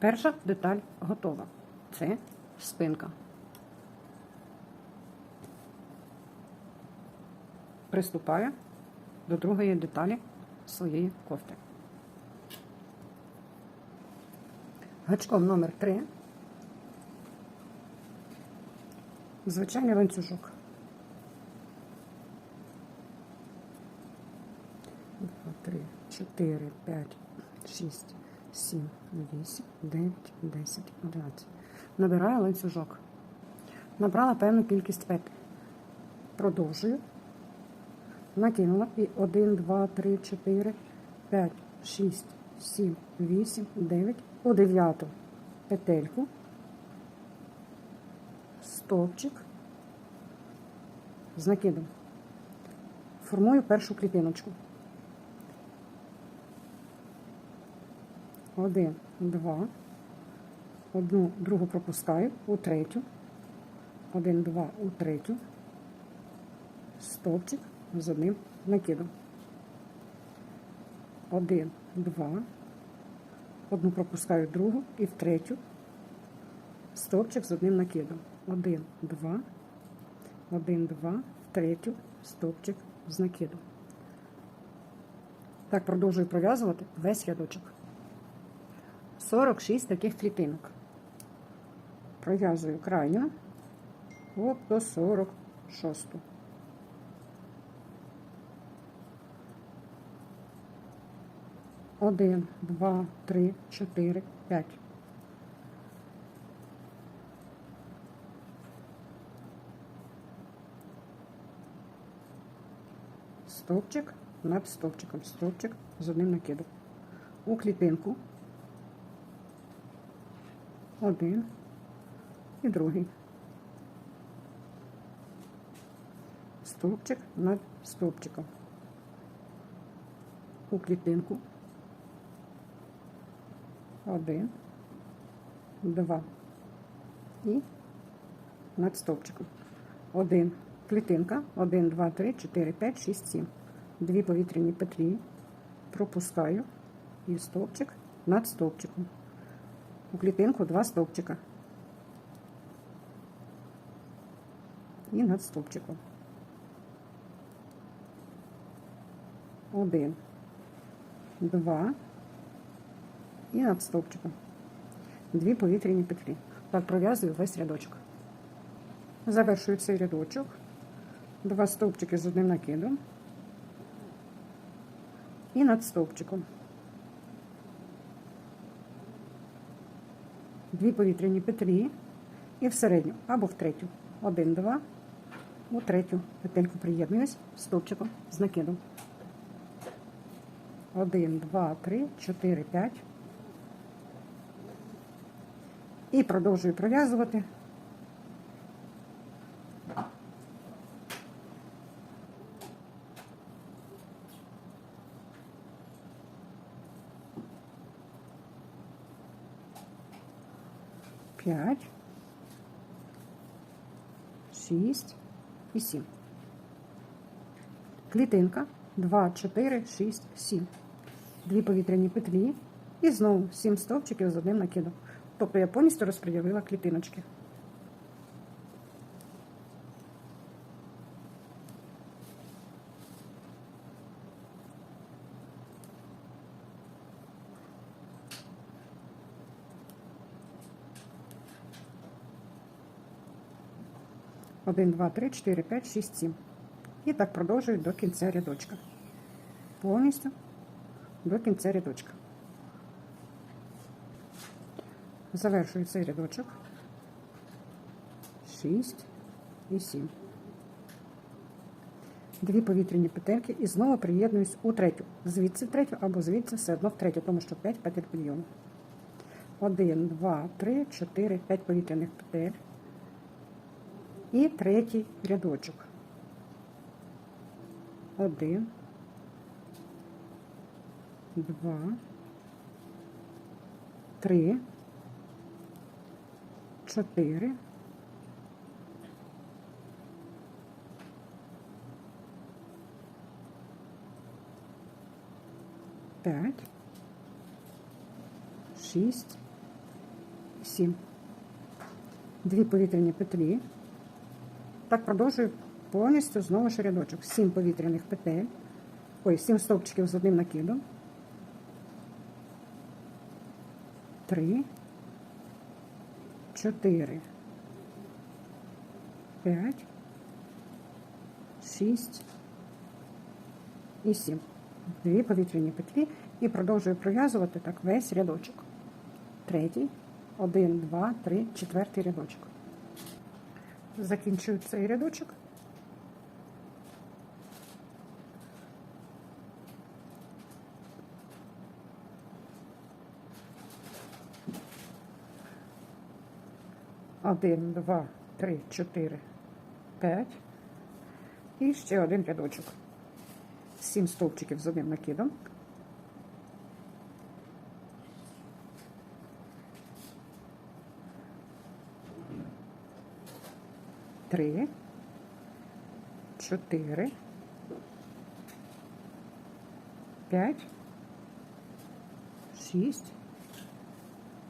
Перша деталь готова. Це спинка. Приступаю до другої деталі своєї кофти. Гачком номер 3 звичайний ланцюжок. Два, три, чотири, п'ять, шість, сім, вісім, дев'ять, десять, одинадцять. Набираю ланцюжок. Набрала певну кількість петель. Продовжую. Накинула і 1, 2, 3, 4, 5, 6, 7, 8, 9, у дев'яту петельку, стовпчик з накидом. Формую першу клітиночку. Один, два, одну, другу пропускаю у третю, один, два, у третю, стовпчик з одним накидом. Один, два, одну пропускаю другу і в третю, стовпчик з одним накидом. Один, два, один, два, в третю, стовпчик з накидом. Так продовжую пров'язувати весь рядочок. 46 таких клітинок. Пров'язую крайню от до 46. Один, два, три, чотири, п'ять. Стовпчик над стовпчиком, стовпчик з одним накидом. У клітинку один і другий. Стовпчик над стовпчиком. У клітинку один, два і над стовпчиком. Один клітинка, один, два, три, чотири, п'ять, шість, сім. Дві повітряні петлі пропускаю і стовпчик над стовпчиком. У клітинку два стовпчика. І над стовпчиком. Один, два і над стовпчиком. Дві повітряні петлі. Так пров'язую весь рядочок. Завершую цей рядочок. Два стовпчики з одним накидом. І над стовпчиком. Дві повітряні петлі і в середню або в третю. Один, два, у третю петельку приєднуюсь стовпчиком з накидом. Один, два, три, чотири, п'ять. І продовжую пров'язувати. П'ять, шість і 7. Клітинка 2, 4, 6, 7. Дві повітряні петлі і знову 7 стовпчиків з одним накидом. Тобто я повністю розподілила клітиночки. Один, два, три, чотири, п'ять, шість, сім. І так продовжую до кінця рядочка. Повністю до кінця рядочка. Завершую цей рядочок. 6 і 7. Дві повітряні петельки і знову приєднуюсь у третю. Звідси в третю або звідси все одно в третю, тому що 5 петель підйому. 1, 2, 3, 4, 5 повітряних петель. І третій рядочок. 1, 2, 3, чотири. П'ять, шість 7. Дві повітряні петлі. Так продовжую повністю знову ж рядочок. 7 повітряних петель. Ой, 7 стовпчиків з одним накидом. 3, 4, 5, 6 і 7. Дві повітряні петлі і продовжую пров'язувати так весь рядочок. Третій, один, два, три, четвертий рядочок. Закінчую цей рядочок. Один, два, три, чотири, п'ять. І ще один рядочок. Сім стовпчиків з одним накидом. Три, чотири, п'ять, шість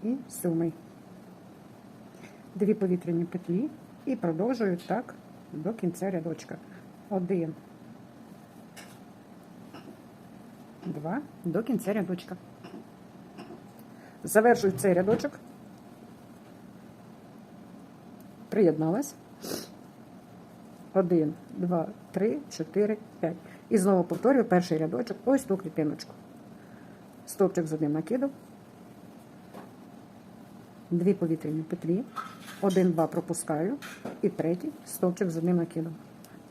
і сьомий. Дві повітряні петлі і продовжую так до кінця рядочка. Один, два, до кінця рядочка. Завершую цей рядочок. Приєдналась. Один, два, три, чотири, п'ять. І знову повторюю перший рядочок, ось ту клітиночку. Стовпчик з одним накидом. Дві повітряні петлі. Один, два пропускаю. І третій стовпчик з одним накидом.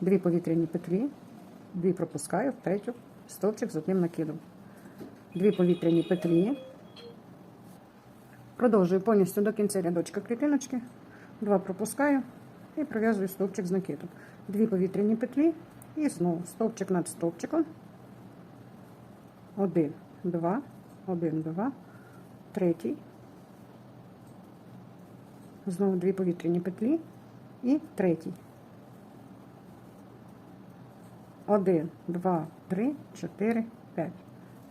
Дві повітряні петлі. Дві пропускаю, третю стовпчик з одним накидом. Дві повітряні петлі. Продовжую повністю до кінця рядочка клітиночки. Два пропускаю і пров'язую стовпчик з накидом. Дві повітряні петлі і знову стовпчик над стовпчиком. Один, два, один, два, третій. Знову дві повітряні петлі і третій. Один, два, три, чотири, п'ять.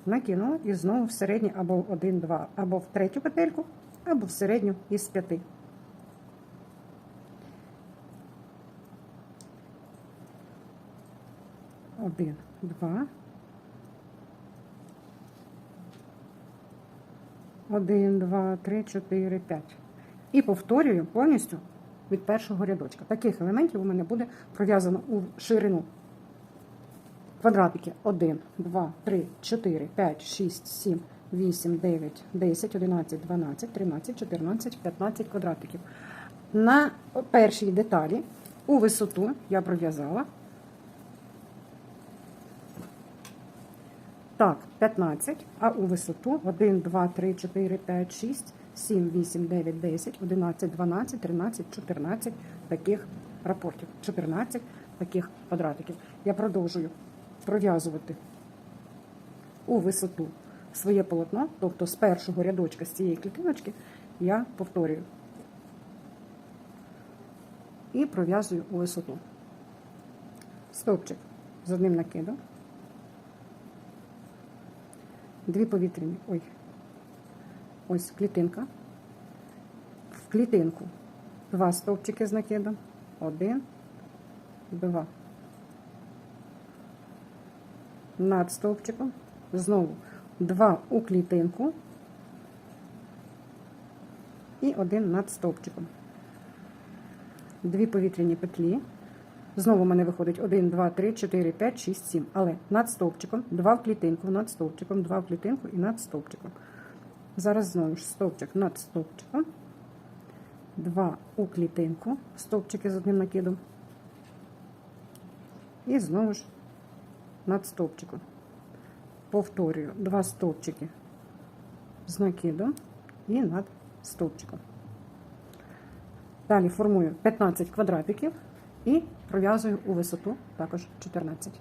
Накинула і знову в середню або один, два, або в третю петельку, або в середню із п'яти. Один, два. Один, два, три, чотири, п'ять. І повторюю повністю від першого рядочка. Таких елементів у мене буде пров'язано у ширину. Квадратики 1, 2, 3, 4, 5, 6, 7, 8, 9, 10, 11, 12, 13, 14, 15 квадратиків. На першій деталі у висоту я пров'язала так, 15, а у висоту 1, 2, 3, 4, 5, 6, 7, 8, 9, 10, 11, 12, 13, 14 таких рапортів. 14 таких квадратиків. Я продовжую пров'язувати у висоту своє полотно, тобто з першого рядочка з цієї клітиночки я повторюю і пров'язую у висоту. Стовпчик з одним накидом. Дві повітряні. Ой. Ось клітинка. В клітинку два стовпчики з накидом. Один, два. Над стовпчиком. Знову два у клітинку. І один над стовпчиком. Дві повітряні петлі. Знову в мене виходить 1, 2, 3, 4, 5, 6, 7. Але над стовпчиком, 2 в клітинку, над стовпчиком, 2 в клітинку і над стовпчиком. Зараз знову ж стовпчик над стовпчиком. 2 у клітинку, стовпчики з одним накидом. І знову ж над стовпчиком. Повторюю, 2 стовпчики з накидом і над стовпчиком. Далі формую 15 квадратиків і пров'язую у висоту також 14.